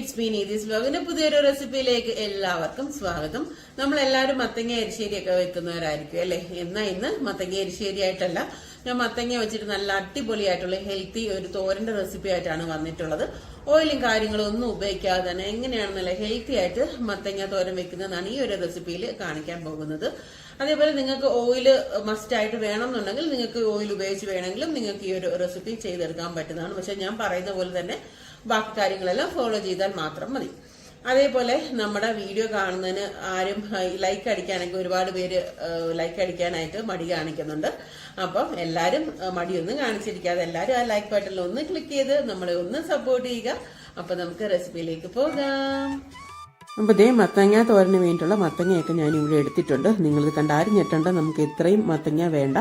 It's me നീതീസ് വ്ലോഗിന്റെ പുതിയൊരു റെസിപ്പിയിലേക്ക് എല്ലാവർക്കും സ്വാഗതം. നമ്മൾ എല്ലാവരും മത്തങ്ങ എരിശ്ശേരിയൊക്കെ വെക്കുന്നവരായിരിക്കും അല്ലെ? എന്നാ ഇന്ന് മത്തങ്ങ എരിശ്ശേരി ആയിട്ടല്ല ഞാൻ മത്തങ്ങ വെച്ചിട്ട് നല്ല അടിപൊളിയായിട്ടുള്ള ഹെൽത്തി ഒരു തോരന്റെ റെസിപ്പി ആയിട്ടാണ് വന്നിട്ടുള്ളത്. ഓയിലും കാര്യങ്ങളും ഒന്നും ഉപയോഗിക്കാതെ തന്നെ എങ്ങനെയാണ് നല്ല ഹെൽത്തി ആയിട്ട് മത്തങ്ങ തോരൻ വെക്കുന്നതെന്നാണ് ഈ ഒരു റെസിപ്പിയിൽ കാണിക്കാൻ പോകുന്നത്. അതേപോലെ നിങ്ങൾക്ക് ഓയിൽ മസ്റ്റ് ആയിട്ട് വേണമെന്നുണ്ടെങ്കിൽ നിങ്ങൾക്ക് ഓയിൽ ഉപയോഗിച്ച് വേണമെങ്കിലും നിങ്ങൾക്ക് ഈ ഒരു റെസിപ്പി ചെയ്തെടുക്കാൻ പറ്റുന്നതാണ്. പക്ഷെ ഞാൻ പറയുന്ന പോലെ തന്നെ ബാക്കി കാര്യങ്ങളെല്ലാം ഫോളോ ചെയ്താൽ മാത്രം മതി. അതേപോലെ നമ്മുടെ വീഡിയോ കാണുന്നതിന് ആരും ലൈക്ക് അടിക്കാനൊക്കെ ഒരുപാട് പേര് ലൈക്ക് അടിക്കാനായിട്ട് മടി കാണിക്കുന്നുണ്ട്. അപ്പം എല്ലാവരും മടിയൊന്നും കാണിച്ചിരിക്കാതെ എല്ലാവരും ആ ലൈക്ക് ബട്ടണിൽ ഒന്ന് ക്ലിക്ക് ചെയ്ത് നമ്മളെ ഒന്ന് സപ്പോർട്ട് ചെയ്യുക. അപ്പം നമുക്ക് റെസിപ്പിയിലേക്ക് പോകാം. അപ്പോൾ ഇതേ മത്തങ്ങ തോരന് വേണ്ടിയിട്ടുള്ള മത്തങ്ങയൊക്കെ ഞാൻ ഇവിടെ എടുത്തിട്ടുണ്ട്. നിങ്ങളിത് കണ്ട ആരും ഞെട്ടണ്ട നമുക്ക് ഇത്രയും മത്തങ്ങ വേണ്ട.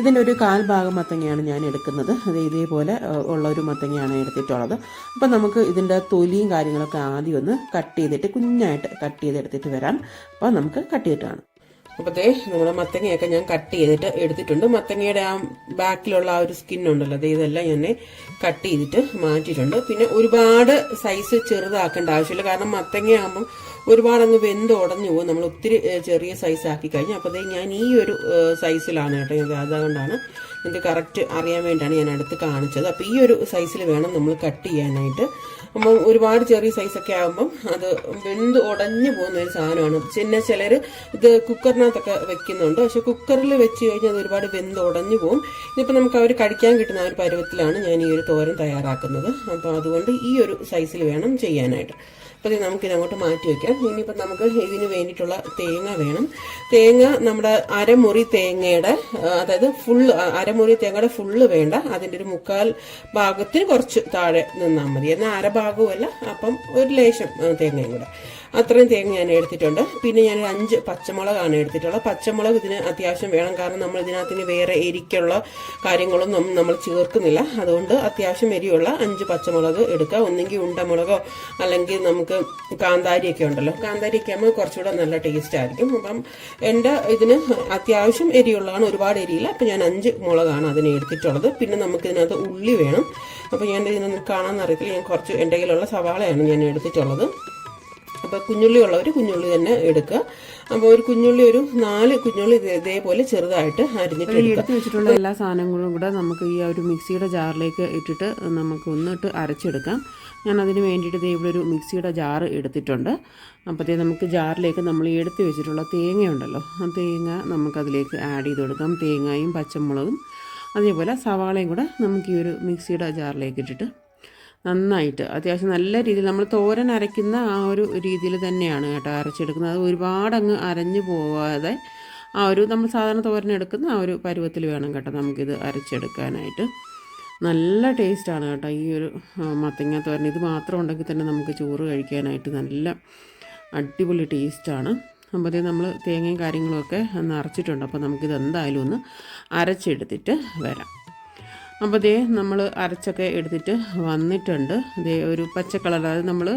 ഇതിന്റെ ഒരു കാൽ ഭാഗം മത്തങ്ങയാണ് ഞാൻ എടുക്കുന്നത്. അത് ഇതേപോലെ ഉള്ള ഒരു മത്തങ്ങയാണ് എടുത്തിട്ടുള്ളത്. അപ്പോൾ നമുക്ക് ഇതിന്റെ തൊലിയും കാര്യങ്ങളൊക്കെ ആദ്യം ഒന്ന് കട്ട് ചെയ്തിട്ട് കുഞ്ഞായിട്ട് കട്ട് ചെയ്തെടുത്തിട്ട് വരാം. അപ്പോൾ നമുക്ക് കട്ട് ചെയ്തിട്ടാണ് അപ്പോഴത്തേ നമ്മുടെ മത്തങ്ങയൊക്കെ ഞാൻ കട്ട് ചെയ്തിട്ട് എടുത്തിട്ടുണ്ട്. മത്തങ്ങയുടെ ആ ബാക്കിലുള്ള ആ ഒരു സ്കിൻ ഉണ്ടല്ലോ അത് ഇതെല്ലാം ഞാൻ കട്ട് ചെയ്തിട്ട് മാറ്റിയിട്ടുണ്ട്. പിന്നെ ഒരുപാട് സൈസ് ചെറുതാക്കേണ്ട ആവശ്യമില്ല. കാരണം മത്തങ്ങയാകുമ്പം ഒരുപാട് അങ്ങ് വെന്ത് ഉടഞ്ഞു പോകും. നമ്മൾ ഒത്തിരി ചെറിയ സൈസ് ആക്കി കഴിഞ്ഞു. അപ്പോൾ ഞാൻ ഈ ഒരു സൈസിലാണ് കേട്ടോ ഇത് അതുകൊണ്ടാണ് എനിക്ക് കറക്റ്റ് അറിയാൻ വേണ്ടിയാണ് ഞാൻ അടുത്ത് കാണിച്ചത്. അപ്പോൾ ഈ ഒരു സൈസിൽ വേണം നമ്മൾ കട്ട് ചെയ്യാനായിട്ട്. അപ്പം ഒരുപാട് ചെറിയ സൈസൊക്കെ ആകുമ്പം അത് വെന്ത് ഉടഞ്ഞു പോകുന്ന ഒരു സാധനമാണ്. പിന്നെ ചിലർ ഇത് കുക്കറിനകത്തൊക്കെ വെക്കുന്നുണ്ട്. പക്ഷെ കുക്കറിൽ വെച്ച് കഴിഞ്ഞാൽ അത് ഒരുപാട് വെന്ത് ഉടഞ്ഞു പോകും. ഇതിപ്പോൾ നമുക്ക് അവർ കടിക്കാൻ കിട്ടുന്ന ഒരു പരുവത്തിലാണ് ഞാൻ ഈ ഒരു തോരൻ തയ്യാറാക്കുന്നത്. അപ്പോൾ അതുകൊണ്ട് ഈ ഒരു സൈസിൽ വേണം ചെയ്യാനായിട്ട്. അപ്പോൾ ഇത് നമുക്കിത് അങ്ങോട്ട് മാറ്റി വയ്ക്കാം ഇനിയിപ്പോൾ നമുക്ക് ഇതിന് വേണ്ടിയിട്ടുള്ള തേങ്ങ വേണം. തേങ്ങ നമ്മുടെ അരമുറി തേങ്ങയുടെ അതായത് ഫുള്ള് അരമുറി തേങ്ങയുടെ ഫുള്ള് വേണ്ട. അതിന്റെ ഒരു മുക്കാൽ ഭാഗത്തിന് കുറച്ച് താഴെ നിന്നാൽ മതി. എന്നാൽ അരഭാഗവുമല്ല അപ്പം ഒരു ലേശം തേങ്ങയും കൂടെ. അത്രയും തേങ്ങ ഞാൻ എടുത്തിട്ടുണ്ട്. പിന്നെ ഞാൻ അഞ്ച് പച്ചമുളകാണ് എടുത്തിട്ടുള്ളത്. പച്ചമുളക് ഇതിന് അത്യാവശ്യം വേണം. കാരണം നമ്മൾ ഇതിനകത്തിന് വേറെ എരിക്കുള്ള കാര്യങ്ങളൊന്നും നമ്മൾ ചേർക്കുന്നില്ല. അതുകൊണ്ട് അത്യാവശ്യം എരിയുള്ള അഞ്ച് പച്ചമുളക് എടുക്കുക. ഒന്നെങ്കിൽ ഉണ്ടമുളകോ അല്ലെങ്കിൽ നമുക്ക് കാന്താരിയൊക്കെ ഉണ്ടല്ലോ. കാന്താരിയൊക്കെ ആകുമ്പോൾ കുറച്ചുകൂടെ നല്ല ടേസ്റ്റ് ആയിരിക്കും. അപ്പം എന്റെ ഇതിന് അത്യാവശ്യം എരിയുള്ളതാണ് ഒരുപാട് എരിയില്ല അപ്പം ഞാൻ അഞ്ച് മുളകാണ് അതിന് എടുത്തിട്ടുള്ളത്. പിന്നെ നമുക്ക് ഇതിനകത്ത് ഉള്ളി വേണം. അപ്പോൾ ഞാൻ ഇതിനൊന്നും കാണാൻ അറിയത്തില്ല. ഞാൻ കുറച്ച് എന്റെ കയ്യിലുള്ള സവാളയാണ് ഞാൻ എടുത്തിട്ടുള്ളത്. അപ്പോൾ കുഞ്ഞുള്ളി ഉള്ളവർ കുഞ്ഞുള്ളി തന്നെ എടുക്കുക. അപ്പോൾ ഒരു കുഞ്ഞുള്ളി ഒരു നാല് കുഞ്ഞുള്ളി ഇതേപോലെ ചെറുതായിട്ട് അരിഞ്ഞിട്ട് എടുത്ത് വെച്ചിട്ടുള്ള എല്ലാ സാധനങ്ങളും കൂടെ നമുക്ക് ഈ ഒരു മിക്സിയുടെ ജാറിലേക്ക് ഇട്ടിട്ട് നമുക്ക് ഒന്നിട്ട് അരച്ചെടുക്കാം. ഞാൻ അതിന് വേണ്ടിയിട്ട് ഇവിടെ ഒരു മിക്സിയുടെ ജാറ് എടുത്തിട്ടുണ്ട്. അപ്പോഴത്തേ നമുക്ക് ജാറിലേക്ക് നമ്മൾ എടുത്ത് വെച്ചിട്ടുള്ള തേങ്ങയുണ്ടല്ലോ ആ തേങ്ങ നമുക്കതിലേക്ക് ആഡ് ചെയ്ത് കൊടുക്കാം. തേങ്ങയും പച്ചമുളകും അതേപോലെ സവാളയും കൂടെ നമുക്ക് ഈ ഒരു മിക്സിയുടെ ജാറിലേക്ക് ഇട്ടിട്ട് നന്നായിട്ട്. അത്യാവശ്യം നല്ല രീതിയിൽ നമ്മൾ തോരൻ അരയ്ക്കുന്ന ആ ഒരു രീതിയിൽ തന്നെയാണ് കേട്ടോ അരച്ചെടുക്കുന്നത്. അത് ഒരുപാട് അങ്ങ് അരഞ്ഞു പോവാതെ ആ ഒരു നമ്മൾ സാധാരണ തോരൻ എടുക്കുന്ന ആ ഒരു പരുവത്തിൽ വേണം കേട്ടോ നമുക്കിത് അരച്ചെടുക്കാനായിട്ട്. നല്ല ടേസ്റ്റാണ് കേട്ടോ ഈ ഒരു മത്തങ്ങ തോരൻ. ഇത് മാത്രം ഉണ്ടെങ്കിൽ തന്നെ നമുക്ക് ചോറ് കഴിക്കാനായിട്ട് നല്ല അടിപൊളി ടേസ്റ്റാണ്. അപ്പോഴത്തേക്ക് നമ്മൾ തേങ്ങയും കാര്യങ്ങളുമൊക്കെ ഒന്ന് അരച്ചിട്ടുണ്ട് അപ്പോൾ നമുക്കിത് എന്തായാലും ഒന്ന് അരച്ചെടുത്തിട്ട് വരാം. അപ്പോൾ ദേ നമ്മൾ അരച്ചൊക്കെ എടുത്തിട്ട് വന്നിട്ടുണ്ട്. ദേ ഒരു പച്ച കളർ അതായത് നമ്മൾ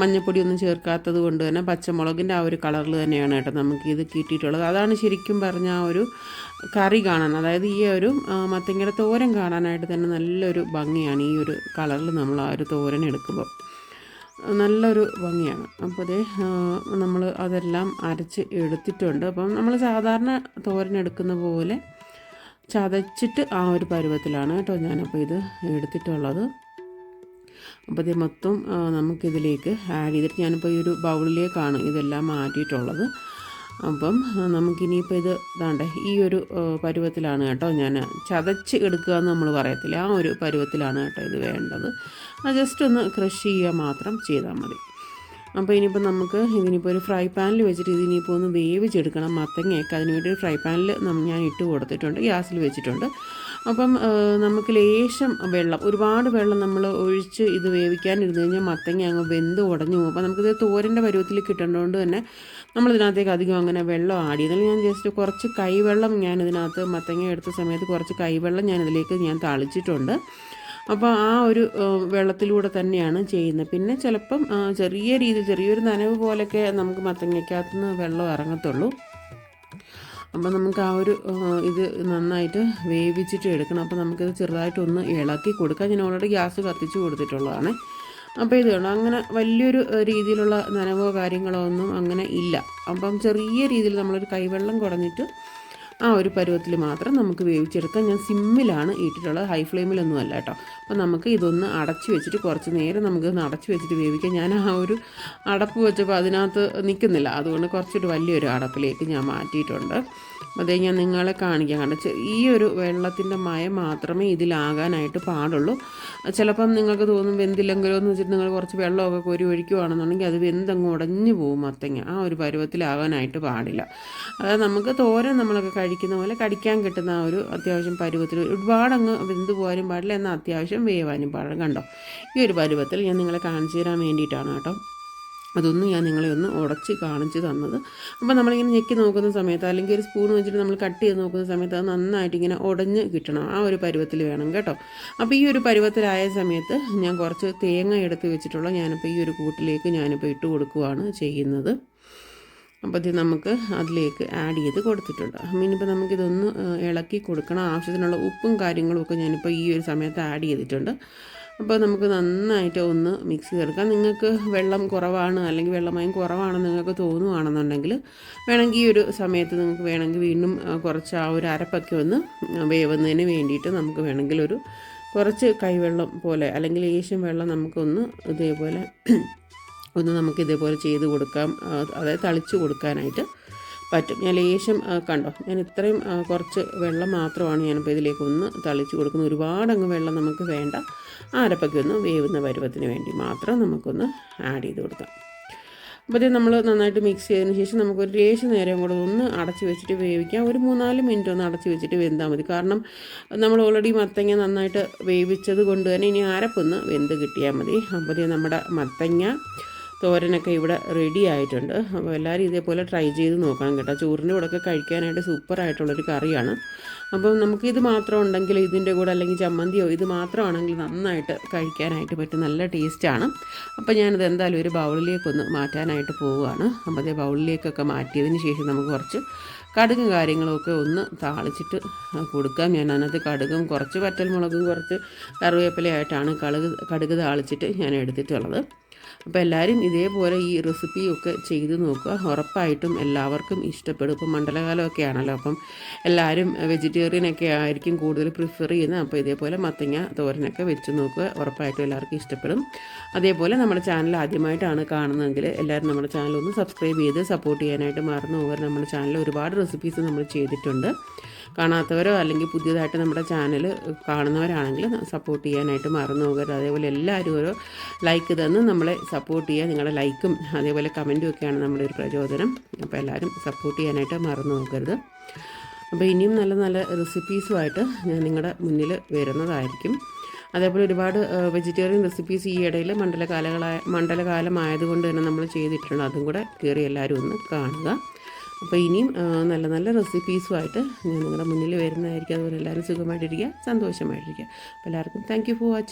മഞ്ഞപ്പൊടിയൊന്നും ചേർക്കാത്തത് കൊണ്ട് തന്നെ പച്ചമുളകിന്റെ ആ ഒരു കളറിൽ തന്നെയാണ് കേട്ടോ നമുക്ക് ഇത് കിട്ടിയിട്ടുള്ളത്. അതാണ് ശരിക്കും പറഞ്ഞ ആ ഒരു കറി കാണാൻ. അതായത് ഈ ഒരു മത്തങ്ങയുടെ തോരൻ കാണാനായിട്ട് തന്നെ നല്ലൊരു ഭംഗിയാണ് ഈ ഒരു കളറിൽ നമ്മൾ ആ ഒരു തോരൻ എടുക്കുമ്പോൾ നല്ലൊരു ഭംഗിയാണ്. അപ്പോൾ അതേ നമ്മൾ അതെല്ലാം അരച്ച് എടുത്തിട്ടുണ്ട്. അപ്പം നമ്മൾ സാധാരണ തോരൻ എടുക്കുന്ന പോലെ ചതച്ചിട്ട് ആ ഒരു പരുവത്തിലാണ് കേട്ടോ ഞാനപ്പോൾ ഇത് എടുത്തിട്ടുള്ളത്. അപ്പോൾ ഇത് മൊത്തം നമുക്കിതിലേക്ക് ആഡ് ചെയ്തിട്ട് ഞാനിപ്പോൾ ഈ ഒരു ബൗളിലേക്കാണ് ഇതെല്ലാം മാറ്റിയിട്ടുള്ളത്. അപ്പം നമുക്കിനിയിപ്പോൾ ഇത് ഇതാണ്ടേ ഈ ഒരു പരുവത്തിലാണ് കേട്ടോ ഞാൻ ചതച്ച് എടുക്കുക എന്ന് നമ്മൾ പറയത്തില്ല? ആ ഒരു പരുവത്തിലാണ് കേട്ടോ ഇത് വേണ്ടത്. ജസ്റ്റ് ഒന്ന് ക്രഷ് ചെയ്യുക മാത്രം ചെയ്താൽ മതി. അപ്പോൾ ഇനിയിപ്പോൾ നമുക്ക് ഇതിനിപ്പോൾ ഒരു ഫ്രൈ പാനിൽ വെച്ചിട്ട് ഇതിനിപ്പോൾ ഒന്ന് വേവിച്ചെടുക്കണം മത്തങ്ങയൊക്കെ. അതിന് വേണ്ടി ഫ്രൈ പാനിൽ ഞാൻ ഇട്ട് കൊടുത്തിട്ടുണ്ട് ഗ്യാസിൽ വെച്ചിട്ടുണ്ട്. അപ്പം നമുക്ക് ലേശം വെള്ളം ഒരുപാട് വെള്ളം നമ്മൾ ഒഴിച്ച് ഇത് വേവിക്കാനിരുന്ന് കഴിഞ്ഞാൽ മത്തങ്ങ അങ്ങ് വെന്ത് ഉടഞ്ഞു പോകും. അപ്പോൾ നമുക്കിത് തോരന്റെ പരുവത്തിൽ കിട്ടേണ്ടതുകൊണ്ട് തന്നെ നമ്മൾ നമ്മളിതിനകത്തേക്ക് അധികം അങ്ങനെ വെള്ളം ആടി ചെയ്താൽ ഞാൻ ജസ്റ്റ് കുറച്ച് കൈവെള്ളം ഞാൻ ഇതിനകത്ത് മത്തങ്ങ എടുത്ത സമയത്ത് കുറച്ച് കൈവെള്ളം ഞാൻ ഇതിലേക്ക് ഞാൻ തളിച്ചിട്ടുണ്ട്. അപ്പോൾ ആ ഒരു വെള്ളത്തിലൂടെ തന്നെയാണ് ചെയ്യുന്നത്. പിന്നെ ചിലപ്പം ചെറിയ രീതിയിൽ ചെറിയൊരു നനവ് പോലെയൊക്കെ നമുക്ക് മത്തങ്ങയ്ക്കകത്ത് നിന്ന് വെള്ളം ഇറങ്ങത്തുള്ളൂ. അപ്പോൾ നമുക്ക് ആ ഒരു ഇത് നന്നായിട്ട് വേവിച്ചിട്ട് എടുക്കണം. അപ്പോൾ നമുക്കിത് ചെറുതായിട്ടൊന്ന് ഇളക്കി കൊടുക്കാം. ഞാൻ ഓൾറെഡി ഗ്യാസ് കത്തിച്ച് കൊടുത്തിട്ടുള്ളതാണ്. അപ്പോൾ ഇത് വേണം. അങ്ങനെ വലിയൊരു രീതിയിലുള്ള നനവോ കാര്യങ്ങളോ ഒന്നും അങ്ങനെ ഇല്ല. അപ്പം ചെറിയ രീതിയിൽ നമ്മളൊരു കൈവെള്ളം കുടഞ്ഞിട്ട് ആ ഒരു പരുവത്തിൽ മാത്രം നമുക്ക് വേവിച്ചെടുക്കാം. ഞാൻ സിമ്മിലാണ് ഇട്ടിട്ടുള്ളത് ഹൈ ഫ്ലെയിമിലൊന്നും അല്ല കേട്ടോ. അപ്പോൾ നമുക്ക് ഇതൊന്ന് അടച്ച് വെച്ചിട്ട് കുറച്ച് നേരം നമുക്ക് അടച്ച് വെച്ചിട്ട് വേവിക്കാം. ഞാൻ ആ ഒരു അടപ്പ് വെച്ചപ്പോൾ അതിനകത്ത് നിൽക്കുന്നില്ല. അതുകൊണ്ട് കുറച്ചൊരു വലിയൊരു അടപ്പിലേക്ക് ഞാൻ മാറ്റിയിട്ടുണ്ട്. അതേ ഞാൻ നിങ്ങളെ കാണിക്കാം. ഈ ഒരു വെള്ളത്തിന്റെ മയം മാത്രമേ ഇതിലാകാനായിട്ട് പാടുള്ളൂ. ചിലപ്പം നിങ്ങൾക്ക് തോന്നും വെന്തില്ലെങ്കിലോ എന്ന് വെച്ചിട്ട് നിങ്ങൾ കുറച്ച് വെള്ളമൊക്കെ കോരി ഒഴിക്കുവാണെന്നുണ്ടെങ്കിൽ അത് വെന്തങ്ങ് ഉടഞ്ഞു പോകും മത്തങ്ങ. ആ ഒരു പരുവത്തിലാകാനായിട്ട് പാടില്ല. അതായത് നമുക്ക് തോരൻ നമ്മളൊക്കെ കഴിക്കുന്ന പോലെ കടിക്കാൻ കിട്ടുന്ന ആ ഒരു അത്യാവശ്യം പരുവത്തിൽ ഒരുപാടങ്ങ് വെന്ത് പോകാനും പാടില്ല എന്നാൽ അത്യാവശ്യം വേവാനും പാടില്ല. കണ്ടോ? ഈ ഒരു പരുവത്തിൽ ഞാൻ നിങ്ങളെ കാണിച്ചു തരാൻ വേണ്ടിയിട്ടാണ് കേട്ടോ. അതൊന്നും ഞാൻ നിങ്ങളെ ഒന്ന് ഉടച്ച് കാണിച്ച് തന്നത്. അപ്പോൾ നമ്മളിങ്ങനെ ഞെക്കി നോക്കുന്ന സമയത്ത് അല്ലെങ്കിൽ ഒരു സ്പൂൺ വെച്ചിട്ട് നമ്മൾ കട്ട് ചെയ്ത് നോക്കുന്ന സമയത്ത് അത് നന്നായിട്ട് ഇങ്ങനെ ഉടഞ്ഞ് കിട്ടണം. ആ ഒരു പരുവത്തിൽ വേണം കേട്ടോ. അപ്പോൾ ഈ ഒരു പരുവത്തിലായ സമയത്ത് ഞാൻ കുറച്ച് തേങ്ങ എടുത്ത് വെച്ചിട്ടുള്ള ഞാനിപ്പോൾ ഈ ഒരു കൂട്ടിലേക്ക് ഞാനിപ്പോൾ ഇട്ട് കൊടുക്കുകയാണ് ചെയ്യുന്നത്. അപ്പോൾ ഇത് നമുക്ക് അതിലേക്ക് ആഡ് ചെയ്ത് കൊടുത്തിട്ടുണ്ട്. ഇനിയിപ്പോൾ നമുക്കിതൊന്ന് ഇളക്കി കൊടുക്കണം. ആവശ്യത്തിനുള്ള ഉപ്പും കാര്യങ്ങളും ഒക്കെ ഞാനിപ്പോൾ ഈ ഒരു സമയത്ത് ആഡ് ചെയ്തിട്ടുണ്ട്. അപ്പോൾ നമുക്ക് നന്നായിട്ട് ഒന്ന് മിക്സ് ചെയ്തെടുക്കാം. നിങ്ങൾക്ക് വെള്ളം കുറവാണ് അല്ലെങ്കിൽ വെള്ളമയം കുറവാണെന്ന് നിങ്ങൾക്ക് തോന്നുവാണെന്നുണ്ടെങ്കിൽ വേണമെങ്കിൽ ഈ ഒരു സമയത്ത് നിങ്ങൾക്ക് വേണമെങ്കിൽ വീണ്ടും കുറച്ച് ആ ഒരു അരപ്പൊക്കെ ഒന്ന് വേവുന്നതിന് വേണ്ടിയിട്ട് നമുക്ക് വേണമെങ്കിൽ ഒരു കുറച്ച് കൈവെള്ളം പോലെ അല്ലെങ്കിൽ ഏഷ്യൻ വെള്ളം നമുക്കൊന്ന് ഇതേപോലെ ഒന്ന് നമുക്ക് ഇതേപോലെ ചെയ്ത് കൊടുക്കാം. അതായത് തളിച്ച് കൊടുക്കാനായിട്ട് പറ്റും. ഞാൻ ലേശം കണ്ടോ? ഞാൻ ഇത്രയും കുറച്ച് വെള്ളം മാത്രമാണ് ഞാനിപ്പോൾ ഇതിലേക്ക് ഒന്ന് തളിച്ച് കൊടുക്കുന്നത്. ഒരുപാടങ്ങ് വെള്ളം നമുക്ക് വേണ്ട. ആരപ്പൊക്കെ ഒന്ന് വേവുന്ന പരുവത്തിന് വേണ്ടി മാത്രം നമുക്കൊന്ന് ആഡ് ചെയ്ത് കൊടുക്കാം. അപ്പോൾ നമ്മൾ നന്നായിട്ട് മിക്സ് ചെയ്തതിന് ശേഷം നമുക്ക് ഒരു ലേശം നേരം കൂടെ ഒന്ന് അടച്ച് വെച്ചിട്ട് വേവിക്കാം. ഒരു മൂന്നാൽ മിനിറ്റ് ഒന്ന് അടച്ച് വെച്ചിട്ട് വെന്താൽ മതി. കാരണം നമ്മൾ ഓൾറെഡി മത്തങ്ങ നന്നായിട്ട് വേവിച്ചത് കൊണ്ട് തന്നെ ഇനി അരപ്പൊന്ന് വെന്ത് കിട്ടിയാൽ മതി. അപ്പോൾ നമ്മുടെ മത്തങ്ങ തോരനൊക്കെ ഇവിടെ റെഡി ആയിട്ടുണ്ട്. അപ്പോൾ എല്ലാവരും ഇതേപോലെ ട്രൈ ചെയ്ത് നോക്കണം കേട്ടോ. ചോറിന്റെ കൂടെ ഒക്കെ കഴിക്കാനായിട്ട് സൂപ്പറായിട്ടുള്ളൊരു കറിയാണ്. അപ്പം നമുക്കിത് മാത്രം ഉണ്ടെങ്കിൽ ഇതിന്റെ കൂടെ അല്ലെങ്കിൽ ചമ്മന്തിയോ ഇത് മാത്രമാണെങ്കിൽ നന്നായിട്ട് കഴിക്കാനായിട്ട് പറ്റും നല്ല ടേസ്റ്റാണ് അപ്പോൾ ഞാനത് എന്തായാലും ഒരു ബൗളിലേക്കൊന്ന് മാറ്റാനായിട്ട് പോവുകയാണ്. അപ്പോൾ അതേ ബൗളിലേക്കൊക്കെ മാറ്റിയതിന് ശേഷം നമുക്ക് കുറച്ച് കടുകും കാര്യങ്ങളൊക്കെ ഒന്ന് താളിച്ചിട്ട് കൊടുക്കാം. ഞാൻ അതിനകത്ത് കടുകും കുറച്ച് വറ്റൽമുളകും കുറച്ച് കറിവേപ്പിലയായിട്ടാണ് കടുക് കടുക് താളിച്ചിട്ട് ഞാൻ എടുത്തിട്ടുള്ളത്. അപ്പോൾ എല്ലാവരും ഇതേപോലെ ഈ റെസിപ്പിയൊക്കെ ചെയ്ത് നോക്കുക. ഉറപ്പായിട്ടും എല്ലാവർക്കും ഇഷ്ടപ്പെടും. ഇപ്പം മണ്ഡലകാലമൊക്കെ ആണല്ലോ അപ്പം എല്ലാവരും വെജിറ്റേറിയൻ ഒക്കെ ആയിരിക്കും കൂടുതൽ പ്രിഫർ ചെയ്യുന്നത്. അപ്പോൾ ഇതേപോലെ മത്തങ്ങ തോരനൊക്കെ വെച്ച് നോക്കുക. ഉറപ്പായിട്ടും എല്ലാവർക്കും ഇഷ്ടപ്പെടും. അതേപോലെ നമ്മുടെ ചാനൽ ആദ്യമായിട്ടാണ് കാണുന്നതെങ്കിൽ എല്ലാവരും നമ്മുടെ ചാനൽ ഒന്ന് സബ്സ്ക്രൈബ് ചെയ്ത് സപ്പോർട്ട് ചെയ്യാനായിട്ട് മറന്നു പോകാൻ നമ്മുടെ ചാനലിൽ ഒരുപാട് റെസിപ്പീസ് നമ്മൾ ചെയ്തിട്ടുണ്ട്. കാണാത്തവരോ അല്ലെങ്കിൽ പുതിയതായിട്ട് നമ്മുടെ ചാനൽ കാണുന്നവരാണെങ്കിൽ സപ്പോർട്ട് ചെയ്യാനായിട്ട് മറന്നു പോകരുത്. അതേപോലെ എല്ലാവരും ഓരോ ലൈക്ക് തന്ന് നമ്മളെ സപ്പോർട്ട് ചെയ്യുക. നിങ്ങളുടെ ലൈക്കും അതേപോലെ കമന്റും ഒക്കെയാണ് നമ്മുടെ ഒരു പ്രചോദനം. അപ്പോൾ എല്ലാവരും സപ്പോർട്ട് ചെയ്യാനായിട്ട് മറന്നു പോകരുത്. അപ്പോൾ ഇനിയും നല്ല നല്ല റെസിപ്പീസുമായിട്ട് ഞാൻ നിങ്ങളുടെ മുന്നിൽ വരുന്നതായിരിക്കും. അതേപോലെ ഒരുപാട് വെജിറ്റേറിയൻ റെസിപ്പീസ് ഈ ഇടയിൽ മണ്ഡലകാലങ്ങളായ മണ്ഡലകാലമായതുകൊണ്ട് തന്നെ നമ്മൾ ചെയ്തിട്ടുണ്ട്. അതും കൂടെ കയറി എല്ലാവരും ഒന്ന് കാണുക. അപ്പോൾ ഇനിയും നല്ല നല്ല റെസിപ്പീസുമായിട്ട് ഞാൻ നിങ്ങളുടെ മുന്നിൽ വരുന്നതായിരിക്കും. അതുപോലെ എല്ലാവരും സുഖമായിട്ടിരിക്കുക സന്തോഷമായിട്ടിരിക്കുക. അപ്പോൾ എല്ലാവർക്കും താങ്ക് യു ഫോർ വാച്ചിങ്